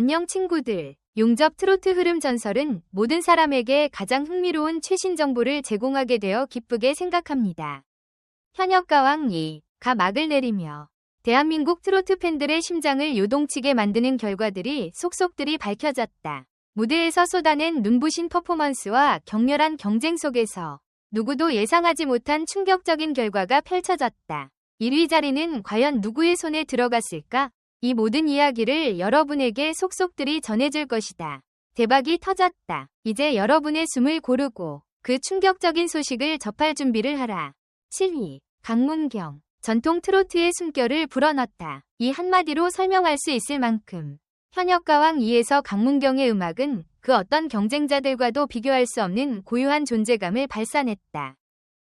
안녕 친구들. 용접 트로트 흐름 전설은 모든 사람에게 가장 흥미로운 최신 정보를 제공하게 되어 기쁘게 생각합니다. 현역 가왕 이 가 막을 내리며 대한민국 트로트 팬들의 심장을 요동치게 만드는 결과들이 속속들이 밝혀졌다. 무대에서 쏟아낸 눈부신 퍼포먼스와 격렬한 경쟁 속에서 누구도 예상하지 못한 충격적인 결과가 펼쳐졌다. 1위 자리는 과연 누구의 손에 들어갔을까? 이 모든 이야기를 여러분에게 속속들이 전해줄 것이다. 대박이 터졌다. 이제 여러분의 숨을 고르고 그 충격적인 소식을 접할 준비를 하라. 7위 강문경 전통 트로트의 숨결을 불어넣었다. 이 한마디로 설명할 수 있을 만큼 현역 가왕 2에서 강문경의 음악은 그 어떤 경쟁자들과도 비교할 수 없는 고유한 존재감을 발산했다.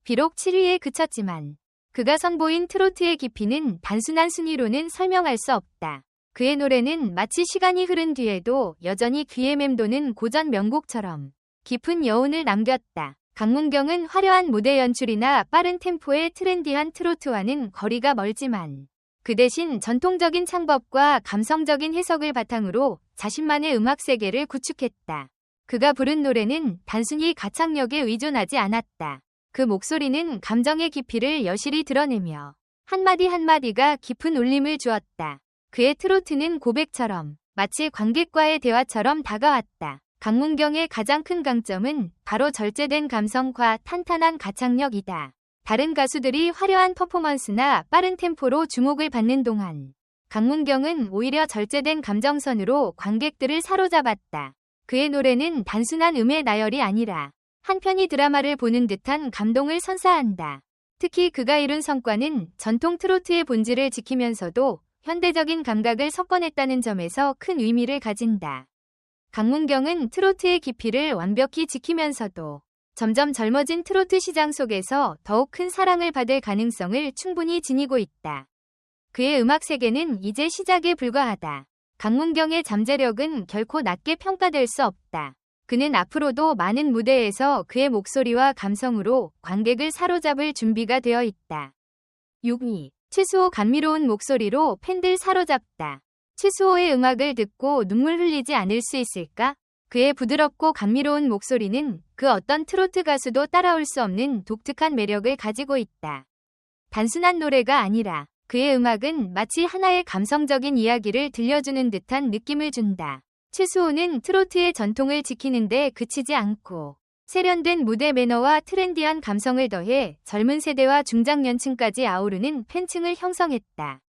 비록 7위에 그쳤지만 그가 선보인 트로트의 깊이는 단순한 순위로는 설명할 수 없다. 그의 노래는 마치 시간이 흐른 뒤에도 여전히 귀에 맴도는 고전 명곡처럼 깊은 여운을 남겼다. 강문경은 화려한 무대 연출이나 빠른 템포의 트렌디한 트로트와는 거리가 멀지만 그 대신 전통적인 창법과 감성적인 해석을 바탕으로 자신만의 음악 세계를 구축했다. 그가 부른 노래는 단순히 가창력에 의존하지 않았다. 그 목소리는 감정의 깊이를 여실히 드러내며 한마디 한마디가 깊은 울림을 주었다. 그의 트로트는 고백처럼 마치 관객과의 대화처럼 다가왔다. 강문경의 가장 큰 강점은 바로 절제된 감성과 탄탄한 가창력이다. 다른 가수들이 화려한 퍼포먼스나 빠른 템포로 주목을 받는 동안 강문경은 오히려 절제된 감정선으로 관객들을 사로잡았다. 그의 노래는 단순한 음의 나열이 아니라 한편이 드라마를 보는 듯한 감동을 선사한다. 특히 그가 이룬 성과는 전통 트로트의 본질을 지키면서도 현대적인 감각을 섞어냈다는 점에서 큰 의미를 가진다. 강문경은 트로트의 깊이를 완벽히 지키면서도 점점 젊어진 트로트 시장 속에서 더욱 큰 사랑을 받을 가능성을 충분히 지니고 있다. 그의 음악 세계는 이제 시작에 불과하다. 강문경의 잠재력은 결코 낮게 평가될 수 없다. 그는 앞으로도 많은 무대에서 그의 목소리와 감성으로 관객을 사로잡을 준비가 되어 있다. 6위. 최수호 감미로운 목소리로 팬들 사로잡다. 최수호의 음악을 듣고 눈물 흘리지 않을 수 있을까? 그의 부드럽고 감미로운 목소리는 그 어떤 트로트 가수도 따라올 수 없는 독특한 매력을 가지고 있다. 단순한 노래가 아니라 그의 음악은 마치 하나의 감성적인 이야기를 들려주는 듯한 느낌을 준다. 최수호는 트로트의 전통을 지키는데 그치지 않고 세련된 무대 매너와 트렌디한 감성을 더해 젊은 세대와 중장년층까지 아우르는 팬층을 형성했다.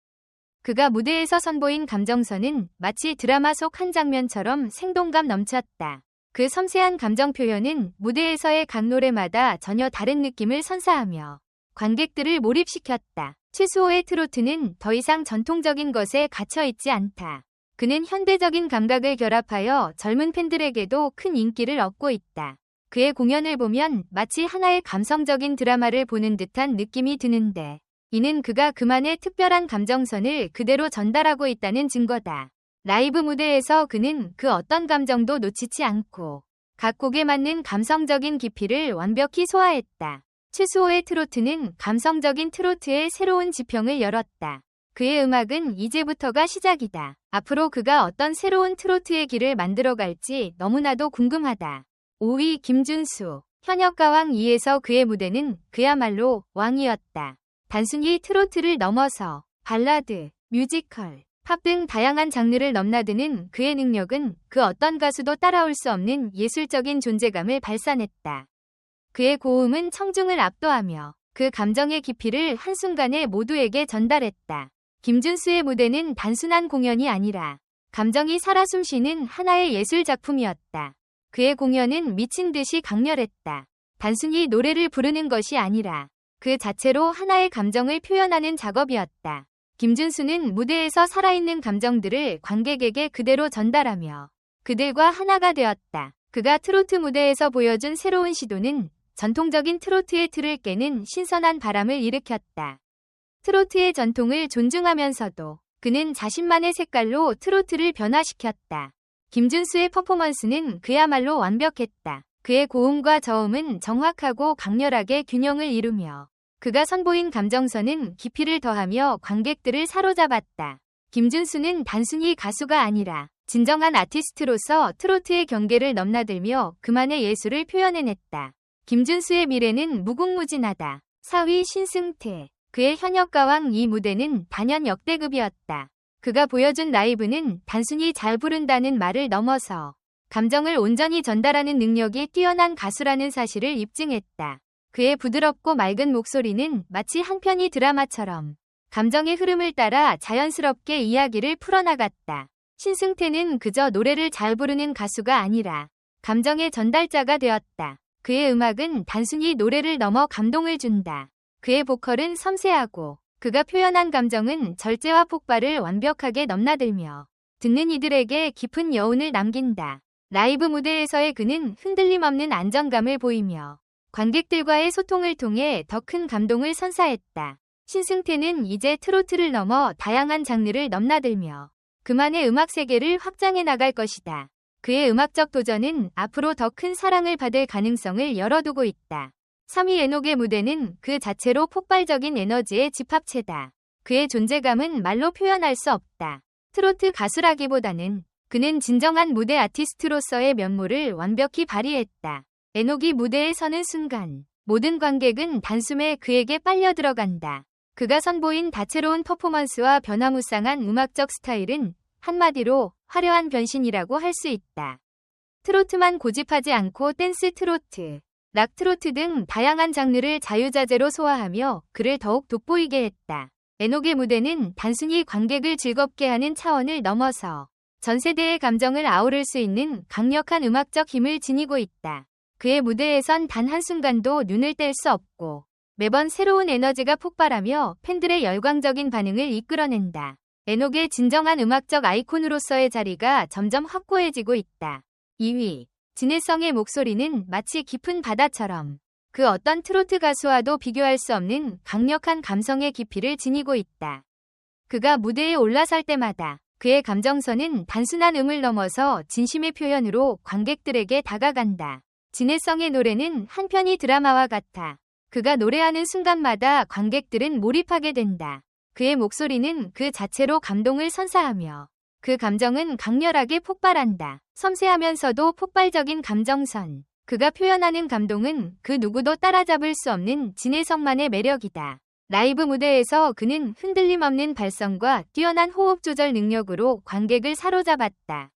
그가 무대에서 선보인 감정선은 마치 드라마 속 한 장면처럼 생동감 넘쳤다. 그 섬세한 감정 표현은 무대에서의 각 노래마다 전혀 다른 느낌을 선사하며 관객들을 몰입시켰다. 최수호의 트로트는 더 이상 전통적인 것에 갇혀 있지 않다. 그는 현대적인 감각을 결합하여 젊은 팬들에게도 큰 인기를 얻고 있다. 그의 공연을 보면 마치 하나의 감성적인 드라마를 보는 듯한 느낌이 드는데 이는 그가 그만의 특별한 감정선을 그대로 전달하고 있다는 증거다. 라이브 무대에서 그는 그 어떤 감정도 놓치지 않고 각 곡에 맞는 감성적인 깊이를 완벽히 소화했다. 최수호의 트로트는 감성적인 트로트의 새로운 지평을 열었다. 그의 음악은 이제부터가 시작이다. 앞으로 그가 어떤 새로운 트로트의 길을 만들어갈지 너무나도 궁금하다. 5위 김준수 현역 가왕 2에서 그의 무대는 그야말로 왕이었다. 단순히 트로트를 넘어서 발라드, 뮤지컬, 팝 등 다양한 장르를 넘나드는 그의 능력은 그 어떤 가수도 따라올 수 없는 예술적인 존재감을 발산했다. 그의 고음은 청중을 압도하며 그 감정의 깊이를 한순간에 모두에게 전달했다. 김준수의 무대는 단순한 공연이 아니라 감정이 살아 숨쉬는 하나의 예술 작품이었다. 그의 공연은 미친 듯이 강렬했다. 단순히 노래를 부르는 것이 아니라 그 자체로 하나의 감정을 표현하는 작업이었다. 김준수는 무대에서 살아있는 감정들을 관객에게 그대로 전달하며 그들과 하나가 되었다. 그가 트로트 무대에서 보여준 새로운 시도는 전통적인 트로트의 틀을 깨는 신선한 바람을 일으켰다. 트로트의 전통을 존중하면서도 그는 자신만의 색깔로 트로트를 변화시켰다. 김준수의 퍼포먼스는 그야말로 완벽했다. 그의 고음과 저음은 정확하고 강렬하게 균형을 이루며 그가 선보인 감정선은 깊이를 더하며 관객들을 사로잡았다. 김준수는 단순히 가수가 아니라 진정한 아티스트로서 트로트의 경계를 넘나들며 그만의 예술을 표현해냈다. 김준수의 미래는 무궁무진하다. 4위 신승태. 그의 현역 가왕 이 무대는 단연 역대급이었다. 그가 보여준 라이브는 단순히 잘 부른다는 말을 넘어서 감정을 온전히 전달하는 능력이 뛰어난 가수라는 사실을 입증했다. 그의 부드럽고 맑은 목소리는 마치 한 편의 드라마처럼 감정의 흐름을 따라 자연스럽게 이야기를 풀어나갔다. 신승태는 그저 노래를 잘 부르는 가수가 아니라 감정의 전달자가 되었다. 그의 음악은 단순히 노래를 넘어 감동을 준다. 그의 보컬은 섬세하고 그가 표현한 감정은 절제와 폭발을 완벽하게 넘나들며 듣는 이들에게 깊은 여운을 남긴다. 라이브 무대에서의 그는 흔들림 없는 안정감을 보이며 관객들과의 소통을 통해 더 큰 감동을 선사했다. 신승태는 이제 트로트를 넘어 다양한 장르를 넘나들며 그만의 음악 세계를 확장해 나갈 것이다. 그의 음악적 도전은 앞으로 더 큰 사랑을 받을 가능성을 열어두고 있다. 3위 에녹의 무대는 그 자체로 폭발적인 에너지의 집합체다. 그의 존재감은 말로 표현할 수 없다. 트로트 가수라기보다는 그는 진정한 무대 아티스트로서의 면모를 완벽히 발휘했다. 에녹이 무대에 서는 순간 모든 관객은 단숨에 그에게 빨려 들어간다. 그가 선보인 다채로운 퍼포먼스와 변화무쌍한 음악적 스타일은 한마디로 화려한 변신이라고 할 수 있다. 트로트만 고집하지 않고 댄스 트로트, 락 트로트 등 다양한 장르를 자유자재로 소화하며 그를 더욱 돋보이게 했다. 에녹의 무대는 단순히 관객을 즐겁게 하는 차원을 넘어서 전 세대의 감정을 아우를 수 있는 강력한 음악적 힘을 지니고 있다. 그의 무대에선 단 한순간도 눈을 뗄 수 없고 매번 새로운 에너지가 폭발하며 팬들의 열광적인 반응을 이끌어낸다. 에녹의 진정한 음악적 아이콘으로서의 자리가 점점 확고해지고 있다. 2위. 진해성의 목소리는 마치 깊은 바다처럼 그 어떤 트로트 가수와도 비교할 수 없는 강력한 감성의 깊이를 지니고 있다. 그가 무대에 올라설 때마다 그의 감정선은 단순한 음을 넘어서 진심의 표현으로 관객들에게 다가간다. 진해성의 노래는 한편의 드라마와 같아 그가 노래하는 순간마다 관객들은 몰입하게 된다. 그의 목소리는 그 자체로 감동을 선사하며 그 감정은 강렬하게 폭발한다. 섬세하면서도 폭발적인 감정선. 그가 표현하는 감동은 그 누구도 따라잡을 수 없는 진해성만의 매력이다. 라이브 무대에서 그는 흔들림 없는 발성과 뛰어난 호흡 조절 능력으로 관객을 사로잡았다.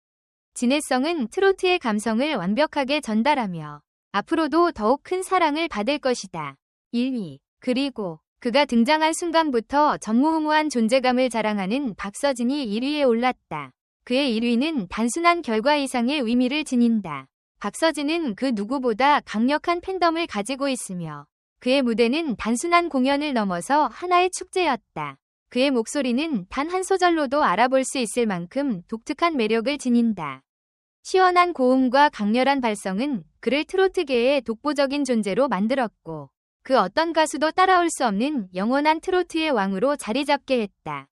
진해성은 트로트의 감성을 완벽하게 전달하며 앞으로도 더욱 큰 사랑을 받을 것이다. 1위. 그리고 그가 등장한 순간부터 전무후무한 존재감을 자랑하는 박서진이 1위에 올랐다. 그의 1위는 단순한 결과 이상의 의미를 지닌다. 박서진은 그 누구보다 강력한 팬덤을 가지고 있으며 그의 무대는 단순한 공연을 넘어서 하나의 축제였다. 그의 목소리는 단 한 소절로도 알아볼 수 있을 만큼 독특한 매력을 지닌다. 시원한 고음과 강렬한 발성은 그를 트로트계의 독보적인 존재로 만들었고 그 어떤 가수도 따라올 수 없는 영원한 트로트의 왕으로 자리 잡게 했다.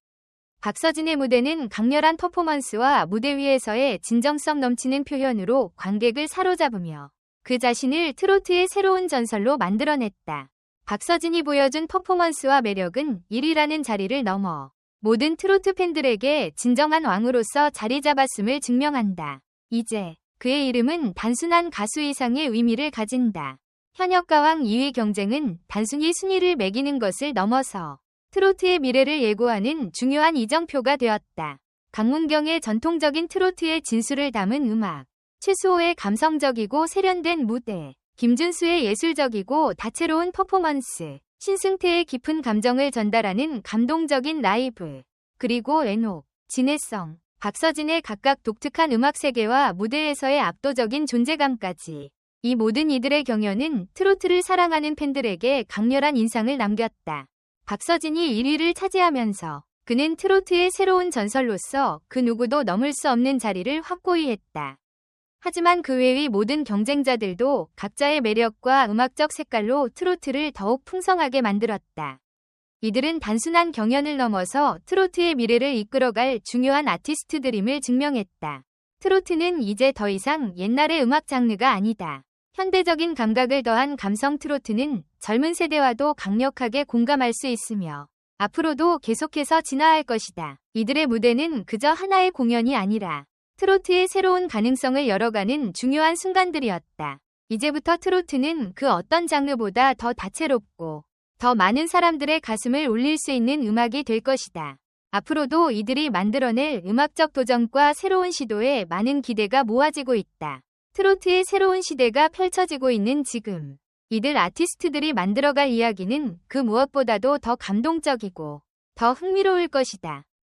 박서진의 무대는 강렬한 퍼포먼스와 무대 위에서의 진정성 넘치는 표현으로 관객을 사로잡으며 그 자신을 트로트의 새로운 전설로 만들어냈다. 박서진이 보여준 퍼포먼스와 매력은 1위라는 자리를 넘어 모든 트로트 팬들에게 진정한 왕으로서 자리 잡았음을 증명한다. 이제 그의 이름은 단순한 가수 이상의 의미를 가진다. 현역가왕 2위 경쟁은 단순히 순위를 매기는 것을 넘어서 트로트의 미래를 예고하는 중요한 이정표가 되었다. 강문경의 전통적인 트로트의 진수를 담은 음악, 최수호의 감성적이고 세련된 무대, 김준수의 예술적이고 다채로운 퍼포먼스, 신승태의 깊은 감정을 전달하는 감동적인 라이브, 그리고 에녹, 진해성, 박서진의 각각 독특한 음악 세계와 무대에서의 압도적인 존재감까지 이 모든 이들의 경연은 트로트를 사랑하는 팬들에게 강렬한 인상을 남겼다. 박서진이 1위를 차지하면서 그는 트로트의 새로운 전설로서 그 누구도 넘을 수 없는 자리를 확고히 했다. 하지만 그 외의 모든 경쟁자들도 각자의 매력과 음악적 색깔로 트로트를 더욱 풍성하게 만들었다. 이들은 단순한 경연을 넘어서 트로트의 미래를 이끌어갈 중요한 아티스트들임을 증명했다. 트로트는 이제 더 이상 옛날의 음악 장르가 아니다. 현대적인 감각을 더한 감성 트로트는 젊은 세대와도 강력하게 공감할 수 있으며 앞으로도 계속해서 진화할 것이다. 이들의 무대는 그저 하나의 공연이 아니라 트로트의 새로운 가능성을 열어가는 중요한 순간들이었다. 이제부터 트로트는 그 어떤 장르보다 더 다채롭고 더 많은 사람들의 가슴을 울릴 수 있는 음악이 될 것이다. 앞으로도 이들이 만들어낼 음악적 도전과 새로운 시도에 많은 기대가 모아지고 있다. 트로트의 새로운 시대가 펼쳐지고 있는 지금. 이들 아티스트들이 만들어갈 이야기는 그 무엇보다도 더 감동적이고 더 흥미로울 것이다.